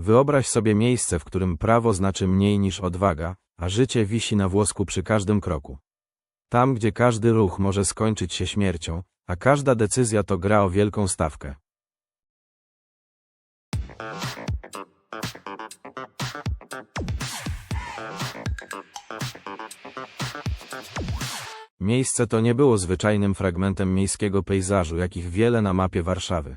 Wyobraź sobie miejsce, w którym prawo znaczy mniej niż odwaga, a życie wisi na włosku przy każdym kroku. Tam, gdzie każdy ruch może skończyć się śmiercią, a każda decyzja to gra o wielką stawkę. Miejsce to nie było zwyczajnym fragmentem miejskiego pejzażu, jakich wiele na mapie Warszawy.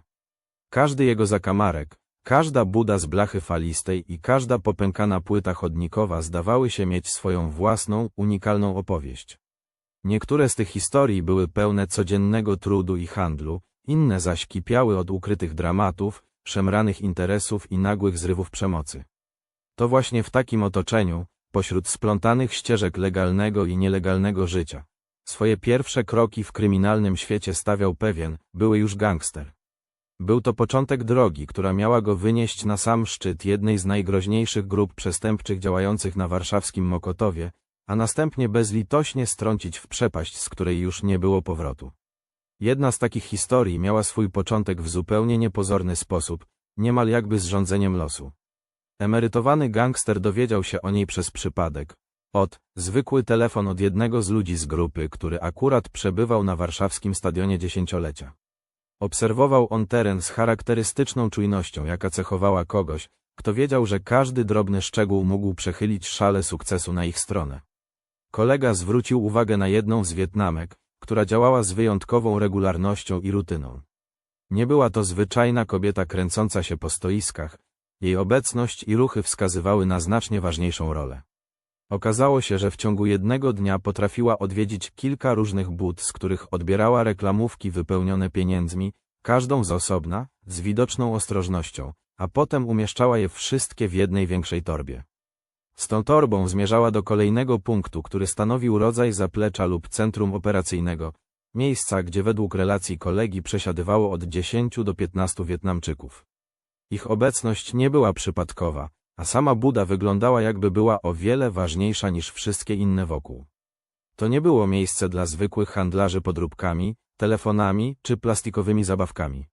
Każdy jego zakamarek, każda buda z blachy falistej i każda popękana płyta chodnikowa zdawały się mieć swoją własną, unikalną opowieść. Niektóre z tych historii były pełne codziennego trudu i handlu, inne zaś kipiały od ukrytych dramatów, szemranych interesów i nagłych zrywów przemocy. To właśnie w takim otoczeniu, pośród splątanych ścieżek legalnego i nielegalnego życia, swoje pierwsze kroki w kryminalnym świecie stawiał pewien, były już gangster. Był to początek drogi, która miała go wynieść na sam szczyt jednej z najgroźniejszych grup przestępczych działających na warszawskim Mokotowie, a następnie bezlitośnie strącić w przepaść, z której już nie było powrotu. Jedna z takich historii miała swój początek w zupełnie niepozorny sposób, niemal jakby z rządzeniem losu. Emerytowany gangster dowiedział się o niej przez przypadek. Od, zwykły telefon od jednego z ludzi z grupy, który akurat przebywał na warszawskim stadionie dziesięciolecia. Obserwował on teren z charakterystyczną czujnością, jaka cechowała kogoś, kto wiedział, że każdy drobny szczegół mógł przechylić szale sukcesu na ich stronę. Kolega zwrócił uwagę na jedną z Wietnamek, która działała z wyjątkową regularnością i rutyną. Nie była to zwyczajna kobieta kręcąca się po stoiskach, jej obecność i ruchy wskazywały na znacznie ważniejszą rolę. Okazało się, że w ciągu jednego dnia potrafiła odwiedzić kilka różnych bud, z których odbierała reklamówki wypełnione pieniędzmi, każdą z osobna, z widoczną ostrożnością, a potem umieszczała je wszystkie w jednej większej torbie. Z tą torbą zmierzała do kolejnego punktu, który stanowił rodzaj zaplecza lub centrum operacyjnego, miejsca, gdzie według relacji kolegi przesiadywało od 10 do 15 Wietnamczyków. Ich obecność nie była przypadkowa, a sama Buda wyglądała jakby była o wiele ważniejsza niż wszystkie inne wokół. To nie było miejsce dla zwykłych handlarzy podróbkami, telefonami czy plastikowymi zabawkami.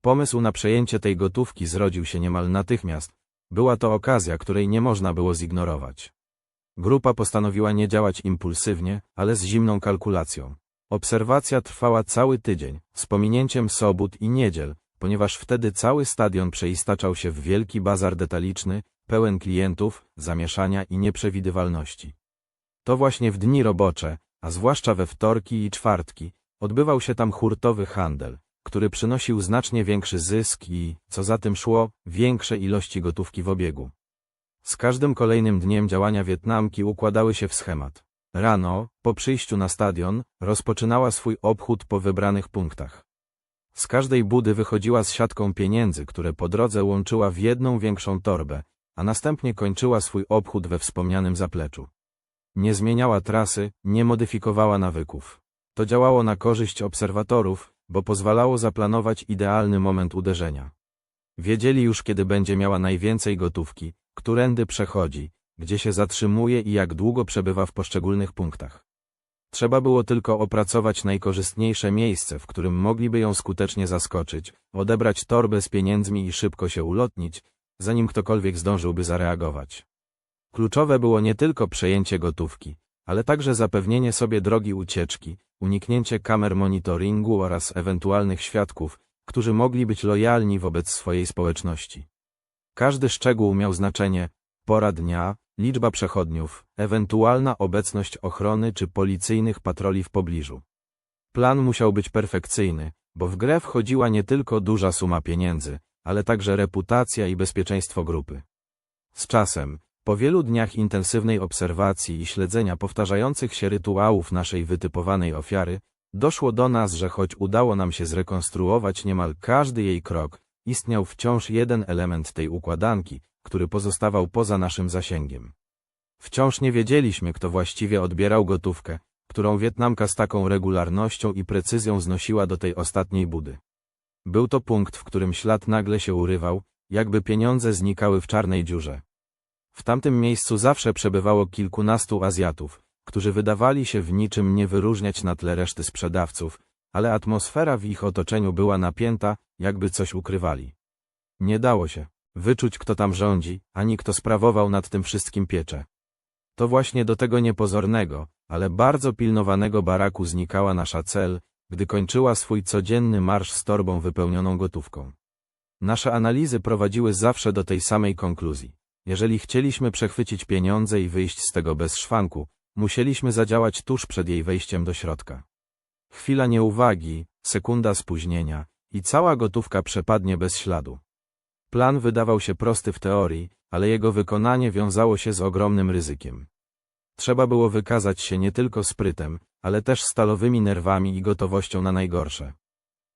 Pomysł na przejęcie tej gotówki zrodził się niemal natychmiast, była to okazja, której nie można było zignorować. Grupa postanowiła nie działać impulsywnie, ale z zimną kalkulacją. Obserwacja trwała cały tydzień, z pominięciem sobót i niedziel, ponieważ wtedy cały stadion przeistaczał się w wielki bazar detaliczny, pełen klientów, zamieszania i nieprzewidywalności. To właśnie w dni robocze, a zwłaszcza we wtorki i czwartki, odbywał się tam hurtowy handel, który przynosił znacznie większy zysk i, co za tym szło, większe ilości gotówki w obiegu. Z każdym kolejnym dniem działania Wietnamki układały się w schemat. Rano, po przyjściu na stadion, rozpoczynała swój obchód po wybranych punktach. Z każdej budy wychodziła z siatką pieniędzy, które po drodze łączyła w jedną większą torbę, a następnie kończyła swój obchód we wspomnianym zapleczu. Nie zmieniała trasy, nie modyfikowała nawyków. To działało na korzyść obserwatorów, bo pozwalało zaplanować idealny moment uderzenia. Wiedzieli już, kiedy będzie miała najwięcej gotówki, którędy przechodzi, gdzie się zatrzymuje i jak długo przebywa w poszczególnych punktach. Trzeba było tylko opracować najkorzystniejsze miejsce, w którym mogliby ją skutecznie zaskoczyć, odebrać torbę z pieniędzmi i szybko się ulotnić, zanim ktokolwiek zdążyłby zareagować. Kluczowe było nie tylko przejęcie gotówki, ale także zapewnienie sobie drogi ucieczki, uniknięcie kamer monitoringu oraz ewentualnych świadków, którzy mogli być lojalni wobec swojej społeczności. Każdy szczegół miał znaczenie, pora dnia, liczba przechodniów, ewentualna obecność ochrony czy policyjnych patroli w pobliżu. Plan musiał być perfekcyjny, bo w grę wchodziła nie tylko duża suma pieniędzy, ale także reputacja i bezpieczeństwo grupy. Z czasem, po wielu dniach intensywnej obserwacji i śledzenia powtarzających się rytuałów naszej wytypowanej ofiary, doszło do nas, że choć udało nam się zrekonstruować niemal każdy jej krok, istniał wciąż jeden element tej układanki, który pozostawał poza naszym zasięgiem. Wciąż nie wiedzieliśmy, kto właściwie odbierał gotówkę, którą Wietnamka z taką regularnością i precyzją znosiła do tej ostatniej budy. Był to punkt, w którym ślad nagle się urywał, jakby pieniądze znikały w czarnej dziurze. W tamtym miejscu zawsze przebywało kilkunastu Azjatów, którzy wydawali się w niczym nie wyróżniać na tle reszty sprzedawców, ale atmosfera w ich otoczeniu była napięta, jakby coś ukrywali. Nie dało się. Wyczuć kto tam rządzi, ani kto sprawował nad tym wszystkim pieczę. To właśnie do tego niepozornego, ale bardzo pilnowanego baraku znikała nasza cel, gdy kończyła swój codzienny marsz z torbą wypełnioną gotówką. Nasze analizy prowadziły zawsze do tej samej konkluzji. Jeżeli chcieliśmy przechwycić pieniądze i wyjść z tego bez szwanku, musieliśmy zadziałać tuż przed jej wejściem do środka. Chwila nieuwagi, sekunda spóźnienia i cała gotówka przepadnie bez śladu. Plan wydawał się prosty w teorii, ale jego wykonanie wiązało się z ogromnym ryzykiem. Trzeba było wykazać się nie tylko sprytem, ale też stalowymi nerwami i gotowością na najgorsze.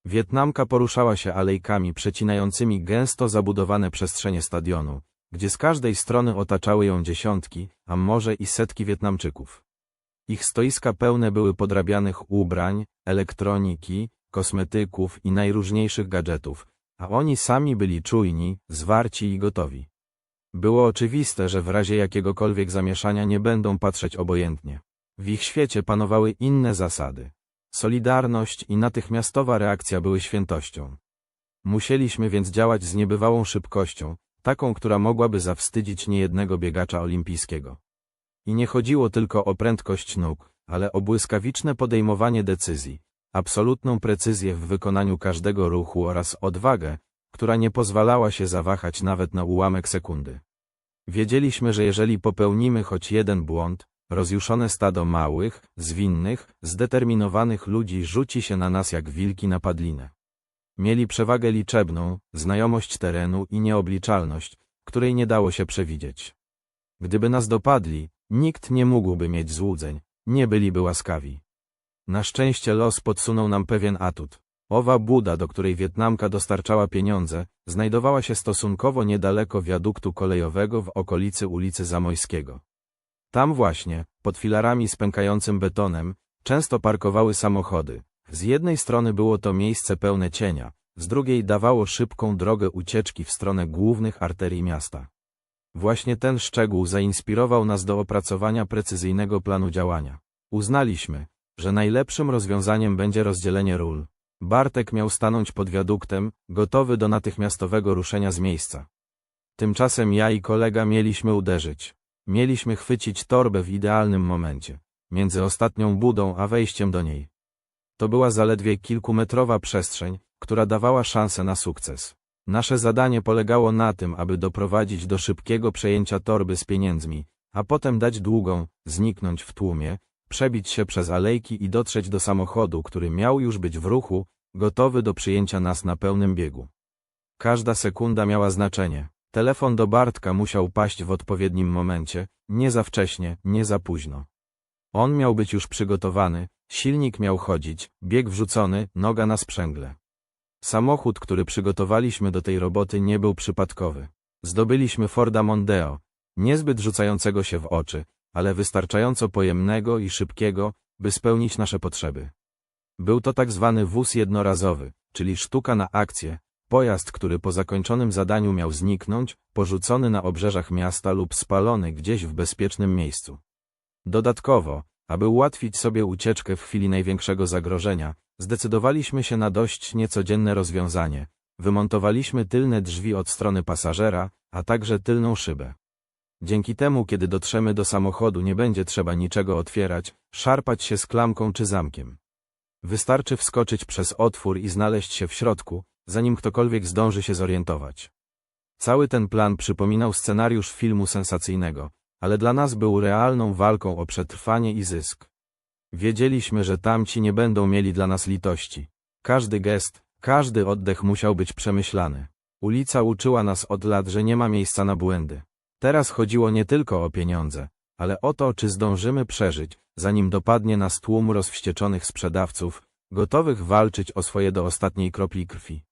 Wietnamka poruszała się alejkami przecinającymi gęsto zabudowane przestrzenie stadionu, gdzie z każdej strony otaczały ją dziesiątki, a może i setki Wietnamczyków. Ich stoiska pełne były podrabianych ubrań, elektroniki, kosmetyków i najróżniejszych gadżetów, a oni sami byli czujni, zwarci i gotowi. Było oczywiste, że w razie jakiegokolwiek zamieszania nie będą patrzeć obojętnie. W ich świecie panowały inne zasady. Solidarność i natychmiastowa reakcja były świętością. Musieliśmy więc działać z niebywałą szybkością, taką, która mogłaby zawstydzić niejednego biegacza olimpijskiego. I nie chodziło tylko o prędkość nóg, ale o błyskawiczne podejmowanie decyzji, absolutną precyzję w wykonaniu każdego ruchu oraz odwagę, która nie pozwalała się zawahać nawet na ułamek sekundy. Wiedzieliśmy, że jeżeli popełnimy choć jeden błąd, rozjuszone stado małych, zwinnych, zdeterminowanych ludzi rzuci się na nas jak wilki na padlinę. Mieli przewagę liczebną, znajomość terenu i nieobliczalność, której nie dało się przewidzieć. Gdyby nas dopadli, nikt nie mógłby mieć złudzeń, nie byliby łaskawi. Na szczęście los podsunął nam pewien atut. Owa buda, do której Wietnamka dostarczała pieniądze, znajdowała się stosunkowo niedaleko wiaduktu kolejowego w okolicy ulicy Zamojskiego. Tam właśnie, pod filarami z pękającym betonem, często parkowały samochody. Z jednej strony było to miejsce pełne cienia, z drugiej dawało szybką drogę ucieczki w stronę głównych arterii miasta. Właśnie ten szczegół zainspirował nas do opracowania precyzyjnego planu działania. Uznaliśmy, że najlepszym rozwiązaniem będzie rozdzielenie ról. Bartek miał stanąć pod wiaduktem, gotowy do natychmiastowego ruszenia z miejsca. Tymczasem ja i kolega mieliśmy uderzyć. Mieliśmy chwycić torbę w idealnym momencie, między ostatnią budą a wejściem do niej. To była zaledwie kilkumetrowa przestrzeń, która dawała szansę na sukces. Nasze zadanie polegało na tym, aby doprowadzić do szybkiego przejęcia torby z pieniędzmi, a potem dać długą, zniknąć w tłumie, przebić się przez alejki i dotrzeć do samochodu, który miał już być w ruchu, gotowy do przyjęcia nas na pełnym biegu. Każda sekunda miała znaczenie. Telefon do Bartka musiał paść w odpowiednim momencie, nie za wcześnie, nie za późno. On miał być już przygotowany, silnik miał chodzić, bieg wrzucony, noga na sprzęgle. Samochód, który przygotowaliśmy do tej roboty nie był przypadkowy. Zdobyliśmy Forda Mondeo, niezbyt rzucającego się w oczy, ale wystarczająco pojemnego i szybkiego, by spełnić nasze potrzeby. Był to tak zwany wóz jednorazowy, czyli sztuka na akcję, pojazd, który po zakończonym zadaniu miał zniknąć, porzucony na obrzeżach miasta lub spalony gdzieś w bezpiecznym miejscu. Dodatkowo, aby ułatwić sobie ucieczkę w chwili największego zagrożenia, zdecydowaliśmy się na dość niecodzienne rozwiązanie. Wymontowaliśmy tylne drzwi od strony pasażera, a także tylną szybę. Dzięki temu, kiedy dotrzemy do samochodu, nie będzie trzeba niczego otwierać, szarpać się z klamką czy zamkiem. Wystarczy wskoczyć przez otwór i znaleźć się w środku, zanim ktokolwiek zdąży się zorientować. Cały ten plan przypominał scenariusz filmu sensacyjnego, ale dla nas był realną walką o przetrwanie i zysk. Wiedzieliśmy, że tamci nie będą mieli dla nas litości. Każdy gest, każdy oddech musiał być przemyślany. Ulica uczyła nas od lat, że nie ma miejsca na błędy. Teraz chodziło nie tylko o pieniądze, ale o to, czy zdążymy przeżyć, zanim dopadnie nas tłum rozwścieczonych sprzedawców, gotowych walczyć o swoje do ostatniej kropli krwi.